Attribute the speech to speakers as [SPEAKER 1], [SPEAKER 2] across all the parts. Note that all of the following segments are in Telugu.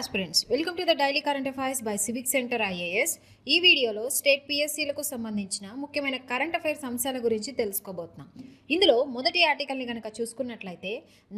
[SPEAKER 1] Aspirants welcome to the daily current affairs by civic centre IAS ఈ వీడియోలో స్టేట్ పిఎస్సీలకు సంబంధించిన ముఖ్యమైన కరెంట్ అఫైర్స్ అంశాల గురించి తెలుసుకోబోతున్నాం. ఇందులో మొదటి ఆర్టికల్ని కనుక చూసుకున్నట్లయితే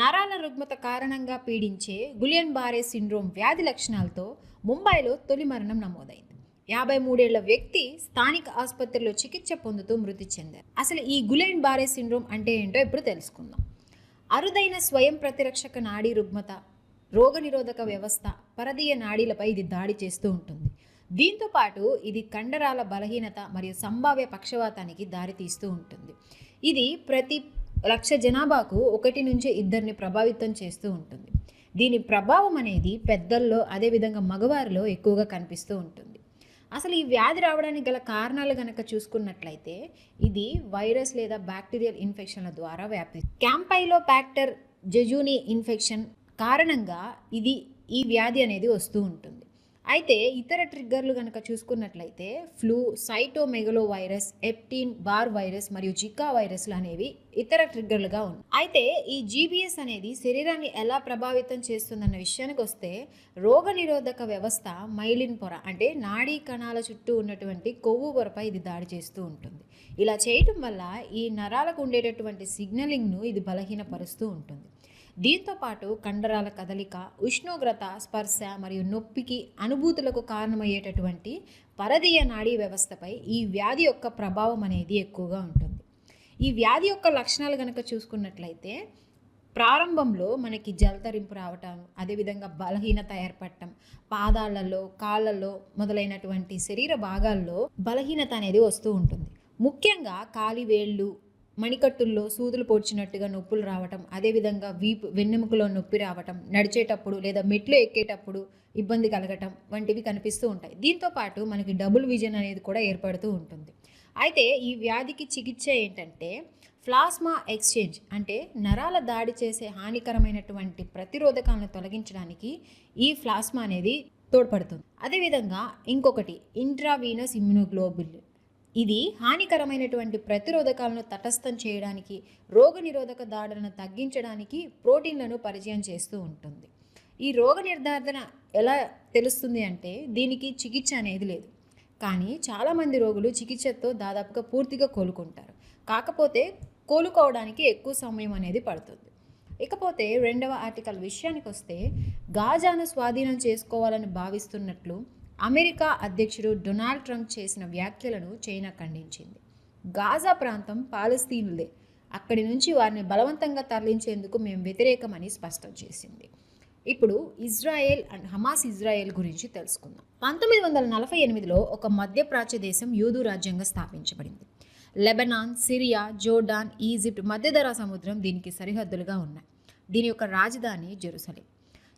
[SPEAKER 1] నరాల రుగ్మత కారణంగా పీడించే గులియన్ బారే సిండ్రోమ్ వ్యాధి లక్షణాలతో ముంబైలో తొలి మరణం నమోదైంది. యాభై మూడేళ్ళ వ్యక్తి స్థానిక ఆసుపత్రిలో చికిత్స పొందుతూ మృతి చెందారు. అసలు ఈ గులెన్ బారే సిండ్రోమ్ అంటే ఏంటో ఇప్పుడు తెలుసుకుందాం. అరుదైన స్వయం ప్రతిరక్షక నాడీ రుగ్మత రోగనిరోధక వ్యవస్థ పరదీయ నాడీలపై ఇది దాడి చేస్తూ ఉంటుంది. దీంతో పాటు ఇది కండరాల బలహీనత మరియు సంభావ్య పక్షవాతానికి దారితీస్తూ ఉంటుంది. ఇది ప్రతి లక్ష జనాభాకు ఒకటి నుంచి ఇద్దరిని ప్రభావితం చేస్తూ ఉంటుంది. దీని ప్రభావం అనేది పెద్దల్లో అదేవిధంగా మగవారిలో ఎక్కువగా కనిపిస్తూ ఉంటుంది. అసలు ఈ వ్యాధి రావడానికి గల కారణాలు కనుక చూసుకున్నట్లయితే ఇది వైరస్ లేదా బ్యాక్టీరియల్ ఇన్ఫెక్షన్ల ద్వారా వ్యాప్తి క్యాంపైలో బ్యాక్టర్ జెజూని ఇన్ఫెక్షన్ కారణంగా ఇది ఈ వ్యాధి అనేది వస్తూ ఉంటుంది. అయితే ఇతర ట్రిగ్గర్లు కనుక చూసుకున్నట్లయితే flu cytomegalo virus Epstein Barr virus మరియు జికా వైరస్లు అనేవి ఇతర ట్రిగ్గర్లుగా ఉన్నాయి. అయితే ఈ జీబీఎస్ అనేది శరీరాన్ని ఎలా ప్రభావితం చేస్తుందన్న విషయానికి వస్తే రోగనిరోధక వ్యవస్థ మైలిన్ పొర అంటే నాడీ కణాల చుట్టూ ఉన్నటువంటి కొవ్వు పొరపై ఇది దాడి చేస్తూ ఉంటుంది. ఇలా చేయటం వల్ల ఈ నరాలకు ఉండేటటువంటి సిగ్నలింగ్ను ఇది బలహీనపరుస్తూ ఉంటుంది. దీంతో పాటు కండరాల కదలిక ఉష్ణోగ్రత స్పర్శ మరియు నొప్పికి అనుభూతులకు కారణమయ్యేటటువంటి పరదీయ నాడీ వ్యవస్థపై ఈ వ్యాధి యొక్క ప్రభావం అనేది ఎక్కువగా ఉంటుంది. ఈ వ్యాధి యొక్క లక్షణాలు కనుక చూసుకున్నట్లయితే ప్రారంభంలో మనకి జలతరింపు రావటం అదేవిధంగా బలహీనత ఏర్పడటం పాదాలలో కాళ్ళలో మొదలైనటువంటి శరీర భాగాల్లో బలహీనత అనేది వస్తూ ఉంటుంది. ముఖ్యంగా కాలి వేళ్ళు మణికట్టుల్లో సూదులు పొడిచినట్టుగా నొప్పులు రావటం అదేవిధంగా వీపు వెన్నెముకలో నొప్పి రావటం నడిచేటప్పుడు లేదా మెట్లు ఎక్కేటప్పుడు ఇబ్బంది కలగటం వంటివి కనిపిస్తూ ఉంటాయి. దీంతో పాటు మనకి డబుల్ విజన్ అనేది కూడా ఏర్పడుతూ ఉంటుంది. అయితే ఈ వ్యాధికి చికిత్స ఏంటంటే ప్లాస్మా ఎక్స్చేంజ్ అంటే నరాల దాడి చేసే హానికరమైనటువంటి ప్రతిరోధకాలను తొలగించడానికి ఈ ప్లాస్మా అనేది తోడ్పడుతుంది. అదేవిధంగా ఇంకొకటి ఇంట్రావీనస్ ఇమ్యూనోగ్లోబుల్ ఇది హానికరమైనటువంటి ప్రతిరోధకాలను తటస్థం చేయడానికి రోగనిరోధక దాడులను తగ్గించడానికి ప్రోటీన్లను పరిచయం చేస్తూ ఉంటుంది. ఈ రోగ నిర్ధారణ ఎలా తెలుస్తుంది అంటే దీనికి చికిత్స అనేది లేదు. కానీ చాలామంది రోగులు చికిత్సతో దాదాపుగా పూర్తిగా కోలుకుంటారు. కాకపోతే కోలుకోవడానికి ఎక్కువ సమయం అనేది పడుతుంది. ఇకపోతే రెండవ ఆర్టికల్ విషయానికి వస్తే గాజాను స్వాధీనం చేసుకోవాలని భావిస్తున్నట్లు అమెరికా అధ్యక్షుడు డొనాల్డ్ ట్రంప్ చేసిన వ్యాఖ్యలను చైనా ఖండించింది. గాజా ప్రాంతం పాలస్తీనులే. అక్కడి నుంచి వారిని బలవంతంగా తరలించేందుకు మేము వ్యతిరేకమని స్పష్టం చేసింది. ఇప్పుడు ఇజ్రాయెల్ అండ్ హమాస్ ఇజ్రాయెల్ గురించి తెలుసుకుందాం. పంతొమ్మిది వందల నలభై ఎనిమిదిలో ఒక మధ్యప్రాచ్య దేశం యూదు రాజ్యంగా స్థాపించబడింది. లెబనాన్ సిరియా జోర్డాన్ ఈజిప్ట్ మధ్యధరా సముద్రం దీనికి సరిహద్దులుగా ఉన్నాయి. దీని యొక్క రాజధాని జెరూసలేం.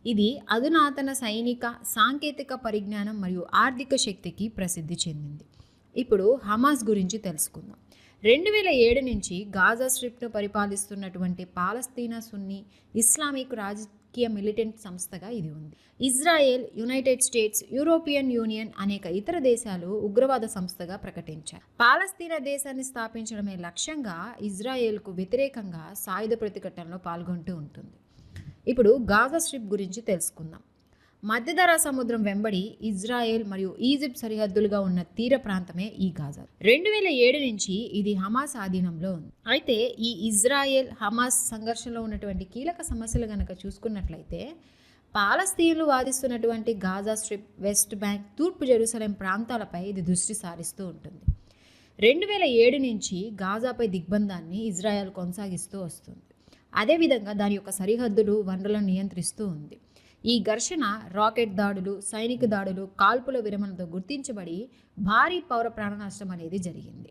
[SPEAKER 1] ఇది అధునాతన సైనిక సాంకేతిక పరిజ్ఞానం మరియు ఆర్థిక శక్తికి ప్రసిద్ధి చెందింది. ఇప్పుడు హమాస్ గురించి తెలుసుకుందాం. రెండు వేల ఏడు నుంచి గాజా స్ట్రిప్ను పరిపాలిస్తున్నటువంటి పాలస్తీనా సున్నీ ఇస్లామిక్ రాజకీయ మిలిటెంట్ సంస్థగా ఇది ఉంది. Israel United States European Union అనేక ఇతర దేశాలు ఉగ్రవాద సంస్థగా ప్రకటించారు పాలస్తీనా దేశాన్ని స్థాపించడమే లక్ష్యంగా ఇజ్రాయెల్కు వ్యతిరేకంగా సాయుధ ప్రతిఘటనలో పాల్గొంటూ ఉంటుంది. ఇప్పుడు గాజా స్ట్రిప్ గురించి తెలుసుకుందాం. మధ్యధరా సముద్రం వెంబడి ఇజ్రాయెల్ మరియు ఈజిప్ట్ సరిహద్దులుగా ఉన్న తీర ప్రాంతమే ఈ గాజా. రెండు వేల ఏడు నుంచి ఇది హమాస్ ఆధీనంలో ఉంది. అయితే ఈ ఇజ్రాయెల్ హమాస్ సంఘర్షణలో ఉన్నటువంటి కీలక సమస్యలు కనుక చూసుకున్నట్లయితే పాలస్తీన్లు వాదిస్తున్నటువంటి గాజా స్ట్రిప్ వెస్ట్ బ్యాంక్ తూర్పు జెరూసలేం ప్రాంతాలపై ఇది దృష్టి సారిస్తూ ఉంటుంది. రెండు వేల ఏడు నుంచి గాజాపై దిగ్బంధాన్ని ఇజ్రాయెల్ కొనసాగిస్తూ వస్తుంది. అదేవిధంగా దాని యొక్క సరిహద్దులు వనరులను నియంత్రిస్తూ ఉంది. ఈ ఘర్షణ రాకెట్ దాడులు సైనిక దాడులు కాల్పుల విరమణతో గుర్తించబడి భారీ పౌర ప్రాణ నష్టం అనేది జరిగింది.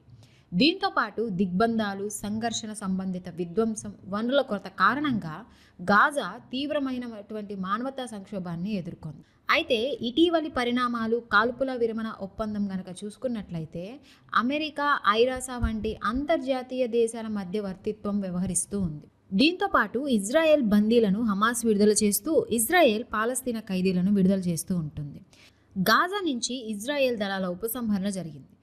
[SPEAKER 1] దీంతో పాటు దిగ్బంధాలు సంఘర్షణ సంబంధిత విధ్వంసం వనరుల కొరత కారణంగా గాజా తీవ్రమైనటువంటి మానవతా సంక్షోభాన్ని ఎదుర్కొంది. అయితే ఇటీవలి పరిణామాలు కాల్పుల విరమణ ఒప్పందం గనక చూసుకున్నట్లయితే అమెరికా ఐరాసా వంటి అంతర్జాతీయ దేశాల మధ్యవర్తిత్వం వ్యవహరిస్తూ ఉంది. దీంతో పాటు ఇజ్రాయెల్ బందీలను హమాస్ విడుదల చేస్తూ ఇజ్రాయెల్ పాలస్తీనా ఖైదీలను విడుదల చేస్తూ ఉంటుంది. గాజా నుంచి ఇజ్రాయెల్ దళాల ఉపసంహరణ జరిగింది.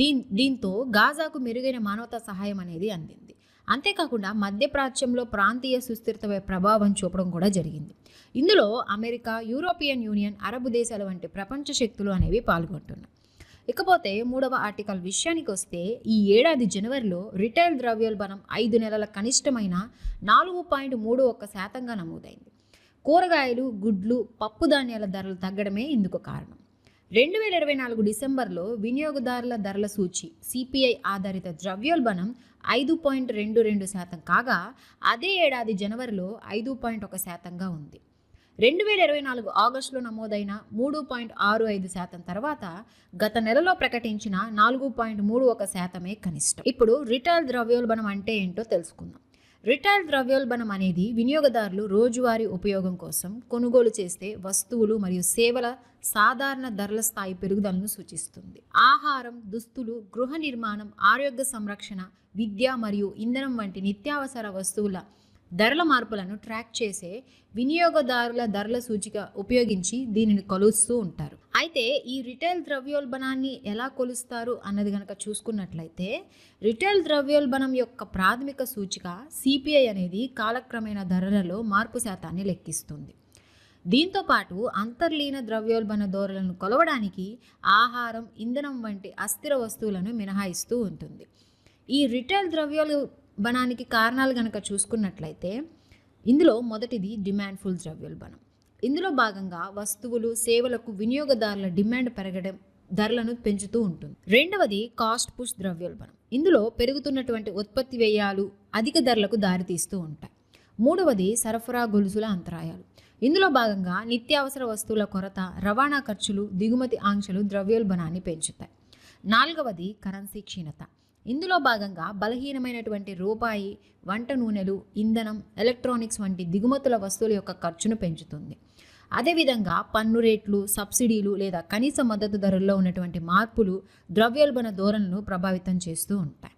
[SPEAKER 1] దీన్ దీంతో గాజాకు మెరుగైన మానవతా సహాయం అనేది అందింది. అంతేకాకుండా మధ్యప్రాచ్యంలో ప్రాంతీయ సుస్థిరతపై ప్రభావం చూపడం కూడా జరిగింది. ఇందులో అమెరికా యూరోపియన్ యూనియన్ అరబ్ దేశాల వంటి ప్రపంచ శక్తులు అనేవి పాల్గొంటున్నాయి. ఇకపోతే మూడవ ఆర్టికల్ విషయానికి వస్తే ఈ ఏడాది జనవరిలో రిటైల్ ద్రవ్యోల్బణం ఐదు నెలల కనిష్టమైన నాలుగు పాయింట్ మూడు ఒక్క శాతంగా నమోదైంది. కూరగాయలు గుడ్లు పప్పు ధాన్యాల ధరలు తగ్గడమే ఇందుకు కారణం. రెండు వేల ఇరవై నాలుగు డిసెంబర్లో వినియోగదారుల ధరల సూచి సిపిఐ ఆధారిత ద్రవ్యోల్బణం ఐదు పాయింట్ రెండు రెండు శాతం కాగా అదే ఏడాది జనవరిలో ఐదు పాయింట్ ఒక శాతంగా ఉంది. రెండు వేల ఇరవై నాలుగు ఆగస్టులో నమోదైన మూడు పాయింట్ ఆరు ఐదు శాతం తర్వాత గత నెలలో ప్రకటించిన నాలుగు పాయింట్ మూడు ఒక శాతమే కనిష్టం. ఇప్పుడు రిటైల్ ద్రవ్యోల్బణం అంటే ఏంటో తెలుసుకుందాం. రిటైల్ ద్రవ్యోల్బణం అనేది వినియోగదారులు రోజువారీ ఉపయోగం కోసం కొనుగోలు చేస్తే వస్తువులు మరియు సేవల సాధారణ ధరల స్థాయి పెరుగుదలను సూచిస్తుంది. ఆహారం దుస్తులు గృహ నిర్మాణం ఆరోగ్య సంరక్షణ విద్య మరియు ఇంధనం వంటి నిత్యావసర వస్తువుల ధరల మార్పులను ట్రాక్ చేసే వినియోగదారుల ధరల సూచిక ఉపయోగించి దీనిని కొలుస్తూ ఉంటారు. అయితే ఈ రిటైల్ ద్రవ్యోల్బణాన్ని ఎలా కొలుస్తారు అన్నది కనుక చూసుకున్నట్లయితే రిటైల్ ద్రవ్యోల్బణం యొక్క ప్రాథమిక సూచిక సిపిఐ అనేది కాలక్రమేణ ధరలలో మార్పు శాతాన్ని లెక్కిస్తుంది. దీంతో పాటు అంతర్లీన ద్రవ్యోల్బణ ధోరణులను కొలవడానికి ఆహారం ఇంధనం వంటి అస్థిర వస్తువులను మినహాయిస్తూ ఉంటుంది. ఈ రిటైల్ ద్రవ్యోల్బణానికి కారణాలు కనుక చూసుకున్నట్లయితే ఇందులో మొదటిది డిమాండ్ ఫుల్ ద్రవ్యోల్బణం. ఇందులో భాగంగా వస్తువులు సేవలకు వినియోగదారుల డిమాండ్ పెరగడం ధరలను పెంచుతూ ఉంటుంది. రెండవది కాస్ట్ పుష్ ద్రవ్యోల్బణం. ఇందులో పెరుగుతున్నటువంటి ఉత్పత్తి వ్యయాలు అధిక ధరలకు దారితీస్తూ ఉంటాయి. మూడవది సరఫరా గొలుసుల అంతరాయాలు. ఇందులో భాగంగా నిత్యావసర వస్తువుల కొరత రవాణా ఖర్చులు దిగుమతి ఆంక్షలు ద్రవ్యోల్బణాన్ని పెంచుతాయి. నాలుగవది కరెన్సీ క్షీణత. ఇందులో భాగంగా బలహీనమైనటువంటి రూపాయి వంట నూనెలు ఇంధనం ఎలక్ట్రానిక్స్ వంటి దిగుమతుల వస్తువుల యొక్క ఖర్చును పెంచుతుంది. అదేవిధంగా పన్ను రేట్లు సబ్సిడీలు లేదా కనీస మద్దతు ధరల్లో ఉన్నటువంటి మార్పులు ద్రవ్యోల్బణ ధోరణులను ప్రభావితం చేస్తూ ఉంటాయి.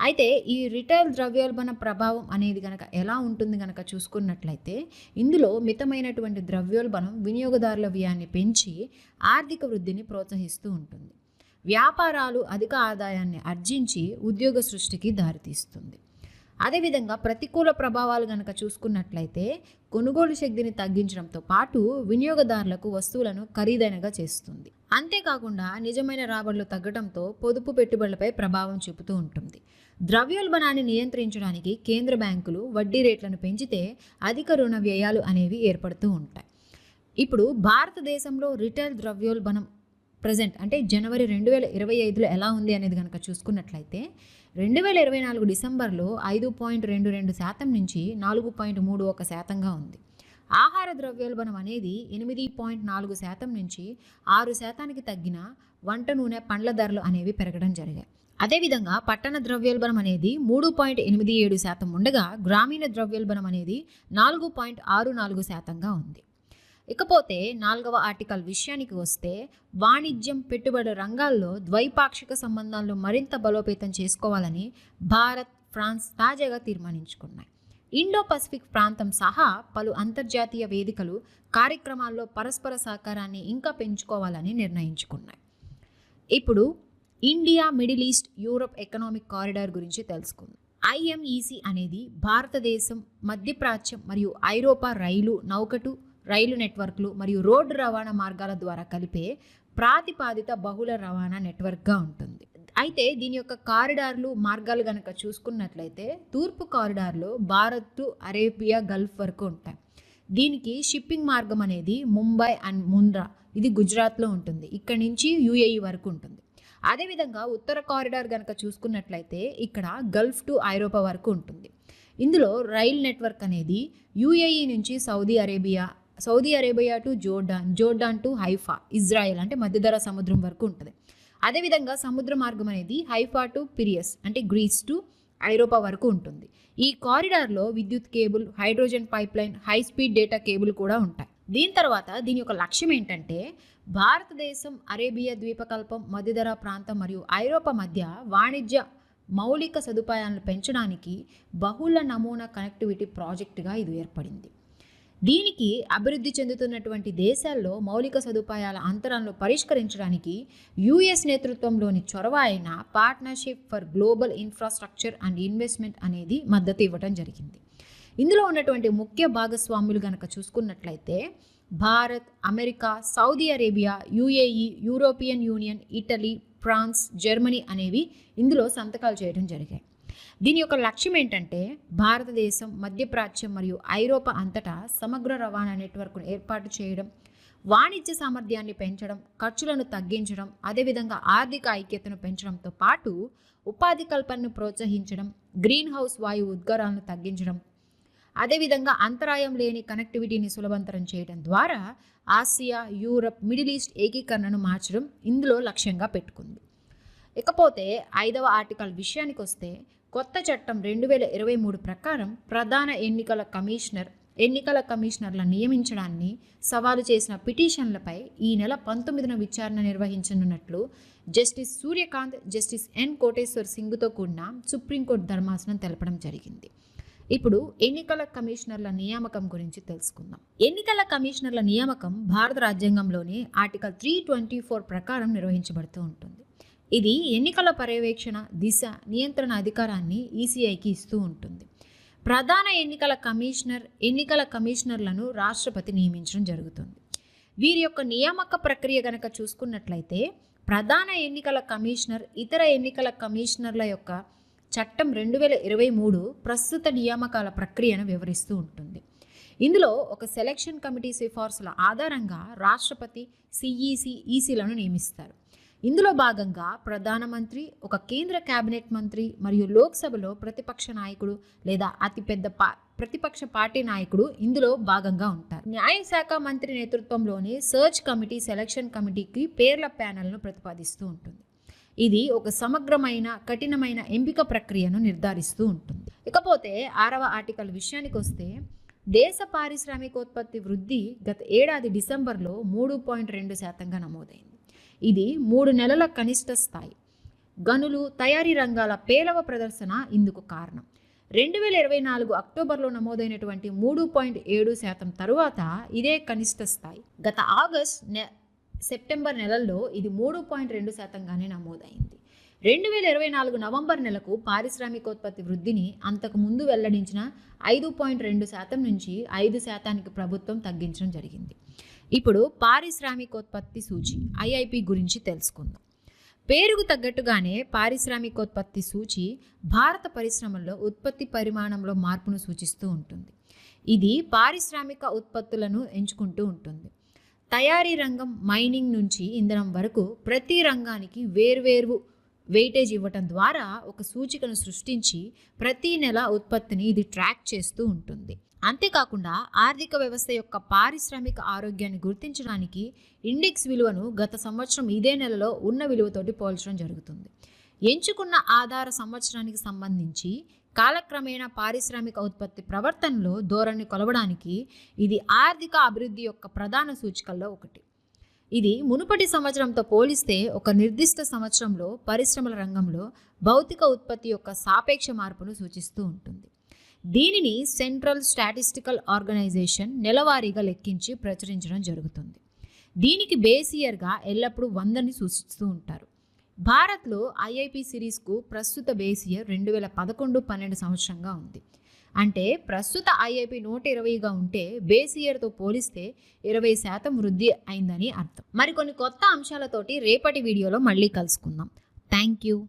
[SPEAKER 1] అయితే ఈ రిటైల్ ద్రవ్యోల్బణ ప్రభావం అనేది కనుక ఎలా ఉంటుంది కనుక చూసుకున్నట్లయితే ఇందులో మితమైనటువంటి ద్రవ్యోల్బణం వినియోగదారుల వ్యయాన్ని పెంచి ఆర్థిక వృద్ధిని ప్రోత్సహిస్తూ ఉంటుంది. వ్యాపారాలు అధిక ఆదాయాన్ని ఆర్జించి ఉద్యోగ సృష్టికి దారితీస్తుంది. అదేవిధంగా ప్రతికూల ప్రభావాలు కనుక చూసుకున్నట్లయితే కొనుగోలు శక్తిని తగ్గించడంతో పాటు వినియోగదారులకు వస్తువులను ఖరీదైనగా చేస్తుంది. అంతేకాకుండా నిజమైన రాబడులు తగ్గడంతో పొదుపు పెట్టుబడులపై ప్రభావం చూపుతూ ఉంటుంది. ద్రవ్యోల్బణాన్ని నియంత్రించడానికి కేంద్ర బ్యాంకులు వడ్డీ రేట్లను పెంచితే అధిక రుణ వ్యయాలు అనేవి ఏర్పడుతూ ఉంటాయి. ఇప్పుడు భారతదేశంలో రిటైల్ ద్రవ్యోల్బణం ప్రజెంట్ అంటే జనవరి రెండు వేల ఇరవై ఐదులో ఎలా ఉంది అనేది కనుక చూసుకున్నట్లయితే రెండు వేల ఇరవై నాలుగు డిసెంబర్లో ఐదు పాయింట్ రెండు రెండు శాతం నుంచి నాలుగు పాయింట్ మూడు ఒక శాతంగా ఉంది. ఆహార ద్రవ్యోల్బణం అనేది ఎనిమిది పాయింట్ నాలుగు శాతం నుంచి ఆరు శాతానికి తగ్గిన వంట నూనె పండ్ల ధరలు అనేవి పెరగడం జరిగాయి. అదేవిధంగా పట్టణ ద్రవ్యోల్బణం అనేది మూడు పాయింట్ ఎనిమిది ఏడు శాతం ఉండగా గ్రామీణ ద్రవ్యోల్బణం అనేది నాలుగు పాయింట్ ఆరు నాలుగు శాతంగా ఉంది. ఇకపోతే నాలుగవ ఆర్టికల్ విషయానికి వస్తే వాణిజ్యం పెట్టుబడి రంగాల్లో ద్వైపాక్షిక సంబంధాలను మరింత బలోపేతం చేసుకోవాలని భారత్ ఫ్రాన్స్ తాజాగా తీర్మానించుకున్నాయి. ఇండో పసిఫిక్ ప్రాంతం సహా పలు అంతర్జాతీయ వేదికలు కార్యక్రమాల్లో పరస్పర సహకారాన్ని ఇంకా పెంచుకోవాలని నిర్ణయించుకున్నాయి. ఇప్పుడు India Middle East Europe economic corridor గురించి తెలుసుకుందాం. ఐఎంఈసి అనేది భారతదేశం మధ్యప్రాచ్యం మరియు ఐరోపా రైలు నౌకటు రైలు నెట్వర్క్లు మరియు రోడ్డు రవాణా మార్గాల ద్వారా కలిపే ప్రాతిపాదిత బహుళ రవాణా నెట్వర్క్గా ఉంటుంది. అయితే దీని యొక్క కారిడార్లు మార్గాలు కనుక చూసుకున్నట్లయితే తూర్పు కారిడార్లో భారత్ అరేబియా గల్ఫ్ వరకు ఉంటాయి. దీనికి షిప్పింగ్ మార్గం అనేది ముంబై అండ్ ముంద్రా ఇది గుజరాత్లో ఉంటుంది. ఇక్కడ నుంచి యుఏఈ వరకు ఉంటుంది. అదేవిధంగా ఉత్తర కారిడార్ కనుక చూసుకున్నట్లయితే ఇక్కడ గల్ఫ్ టు ఐరోపా వరకు ఉంటుంది. ఇందులో రైల్ నెట్వర్క్ అనేది యుఏఈ నుంచి Saudi Arabia Saudi Arabia to Jordan Jordan to Haifa Israel అంటే మధ్యధర సముద్రం వరకు ఉంటుంది. అదేవిధంగా సముద్ర మార్గం అనేది హైఫా టు పిరియస్ అంటే గ్రీస్ టు ఐరోపా వరకు ఉంటుంది. ఈ కారిడార్లో విద్యుత్ cable hydrogen pipeline high speed data cable కూడా ఉంటాయి. దీని తర్వాత దీని యొక్క లక్ష్యం ఏంటంటే భారతదేశం అరేబియా ద్వీపకల్పం మధ్యధర ప్రాంతం మరియు ఐరోపా మధ్య వాణిజ్య మౌలిక సదుపాయాలను పెంచడానికి బహుళ నమూనా కనెక్టివిటీ ప్రాజెక్టుగా ఇది ఏర్పడింది. దీనికి అభివృద్ధి చెందుతున్నటువంటి దేశాల్లో మౌలిక సదుపాయాల అంతరాలను పరిష్కరించడానికి యుఎస్ నేతృత్వంలోని చొరవ అయిన partnership for global infrastructure and investment అనేది మద్దతు ఇవ్వడం జరిగింది. ఇందులో ఉన్నటువంటి ముఖ్య భాగస్వాములు గనక చూసుకున్నట్లయితే Bharat America Saudi Arabia UAE European Union Italy France Germany అనేవి ఇందులో సంతకాలు చేయడం జరిగాయి. దీని యొక్క లక్ష్యం ఏంటంటే భారతదేశం మధ్యప్రాచ్యం మరియు ఐరోపా అంతటా సమగ్ర రవాణా నెట్వర్క్ను ఏర్పాటు చేయడం వాణిజ్య సామర్థ్యాన్ని పెంచడం ఖర్చులను తగ్గించడం అదేవిధంగా ఆర్థిక ఐక్యతను పెంచడంతో పాటు ఉపాధి కల్పనను ప్రోత్సహించడం గ్రీన్ హౌస్ వాయువు ఉద్గారాలను తగ్గించడం అదేవిధంగా అంతరాయం లేని కనెక్టివిటీని సులభంతరం చేయడం ద్వారా ఆసియా యూరప్ మిడిల్ ఈస్ట్ ఏకీకరణను మార్చడం ఇందులో లక్ష్యంగా పెట్టుకుంది. ఇకపోతే ఐదవ ఆర్టికల్ విషయానికి వస్తే కొత్త చట్టం రెండు వేల ఇరవై మూడు ప్రకారం ప్రధాన ఎన్నికల కమిషనర్ ఎన్నికల కమిషనర్ల నియమించడాన్ని సవాలు చేసిన పిటిషన్లపై ఈ నెల పంతొమ్మిదిన విచారణ నిర్వహించనున్నట్లు justice Suryakant justice N Koteshwar సింగ్తో కూడిన సుప్రీంకోర్టు ధర్మాసనం తెలపడం జరిగింది. ఇప్పుడు ఎన్నికల కమిషనర్ల నియామకం గురించి తెలుసుకుందాం. ఎన్నికల కమిషనర్ల నియామకం భారత రాజ్యాంగంలోని ఆర్టికల్ త్రీ ట్వంటీ ఫోర్ ప్రకారం నిర్వహించబడుతూ ఉంటుంది. ఇది ఎన్నికల పర్యవేక్షణ దిశ నియంత్రణ అధికారాన్ని ఈసీఐకి ఇస్తూ ఉంటుంది. ప్రధాన ఎన్నికల కమిషనర్ ఎన్నికల కమిషనర్లను రాష్ట్రపతి నియమించడం జరుగుతుంది. వీరి యొక్క నియామక ప్రక్రియ గనక చూసుకున్నట్లయితే ప్రధాన ఎన్నికల కమిషనర్ ఇతర ఎన్నికల కమిషనర్ల యొక్క చట్టం రెండు వేల ఇరవై మూడు ప్రస్తుత నియామకాల ప్రక్రియను వివరిస్తూ ఉంటుంది. ఇందులో ఒక సెలక్షన్ కమిటీ సిఫార్సుల ఆధారంగా రాష్ట్రపతి సిఈసి ఈసీలను నియమిస్తారు. ఇందులో భాగంగా ప్రధానమంత్రి ఒక కేంద్ర కేబినెట్ మంత్రి మరియు లోక్సభలో ప్రతిపక్ష నాయకుడు లేదా అతిపెద్ద పా ప్రతిపక్ష పార్టీ నాయకుడు ఇందులో భాగంగా ఉంటారు. న్యాయశాఖ మంత్రి నేతృత్వంలోని సర్చ్ కమిటీ సెలక్షన్ కమిటీకి పేర్ల ప్యానెల్ను ప్రతిపాదిస్తూ ఉంటుంది. ఇది ఒక సమగ్రమైన కఠినమైన ఎంపిక ప్రక్రియను నిర్ధారిస్తూ ఉంటుంది. ఇకపోతే ఆరవ ఆర్టికల్ విషయానికి వస్తే దేశ పారిశ్రామికోత్పత్తి వృద్ధి గత ఏడాది డిసెంబర్లో మూడు పాయింట్ రెండు శాతంగా నమోదైంది. ఇది మూడు నెలల కనిష్ట స్థాయి. గనులు తయారీ రంగాల పేలవ ప్రదర్శన ఇందుకు కారణం. రెండు వేల ఇరవై నాలుగు అక్టోబర్లో నమోదైనటువంటి మూడు పాయింట్ ఏడు శాతం తరువాత ఇదే కనిష్ట స్థాయి. గత ఆగస్ట్ నె సెప్టెంబర్ నెలల్లో ఇది మూడు పాయింట్ రెండు శాతంగానే నమోదైంది. రెండు వేల ఇరవై నాలుగు నవంబర్ నెలకు పారిశ్రామికోత్పత్తి వృద్ధిని అంతకు ముందు వెల్లడించిన ఐదు పాయింట్ రెండు శాతం నుంచి ఐదు శాతానికి ప్రభుత్వం తగ్గించడం జరిగింది. ఇప్పుడు పారిశ్రామికోత్పత్తి సూచి ఐఐపి గురించి తెలుసుకుందాం. పేరుకు తగ్గట్టుగానే పారిశ్రామికోత్పత్తి సూచి భారత పరిశ్రమల్లో ఉత్పత్తి పరిమాణంలో మార్పును సూచిస్తూ ఉంటుంది. ఇది పారిశ్రామిక ఉత్పత్తులను ఎంచుకుంటూ ఉంటుంది. తయారీ రంగం మైనింగ్ నుంచి ఇంధనం వరకు ప్రతి రంగానికి వేర్వేరు వెయిటేజ్ ఇవ్వటం ద్వారా ఒక సూచికను సృష్టించి ప్రతి నెల ఉత్పత్తిని ఇది ట్రాక్ చేస్తూ ఉంటుంది. అంతేకాకుండా ఆర్థిక వ్యవస్థ యొక్క పారిశ్రామిక ఆరోగ్యాన్ని గుర్తించడానికి ఇండెక్స్ విలువను గత సంవత్సరం ఇదే నెలలో ఉన్న విలువతోటి పోల్చడం జరుగుతుంది. ఎంచుకున్న ఆధార సంవత్సరానికి సంబంధించి కాలక్రమేణా పారిశ్రామిక ఉత్పత్తి ప్రవర్తనలో ధోరణి కొలవడానికి ఇది ఆర్థిక అభివృద్ధి యొక్క ప్రధాన సూచికల్లో ఒకటి. ఇది మునుపటి సంవత్సరంతో పోలిస్తే ఒక నిర్దిష్ట సంవత్సరంలో పరిశ్రమల రంగంలో భౌతిక ఉత్పత్తి యొక్క సాపేక్ష మార్పును సూచిస్తూ ఉంటుంది. దీనిని సెంట్రల్ స్టాటిస్టికల్ ఆర్గనైజేషన్ నెలవారీగా లెక్కించి ప్రచురించడం జరుగుతుంది. దీనికి బేస్ ఇయర్గా ఎల్లప్పుడూ వందని సూచిస్తూ ఉంటారు. భారత్లో ఐఐపి సిరీస్కు ప్రస్తుత బేస్ ఇయర్ రెండు వేల పదకొండు పన్నెండు సంవత్సరంగా ఉంది. అంటే ప్రస్తుత ఐఐపి నూట ఇరవైగా ఉంటే బేస్ ఇయర్తో పోలిస్తే ఇరవై శాతం వృద్ధి అయిందని అర్థం. మరికొన్ని కొత్త అంశాలతోటి రేపటి వీడియోలో మళ్ళీ కలుసుకుందాం. Thank you.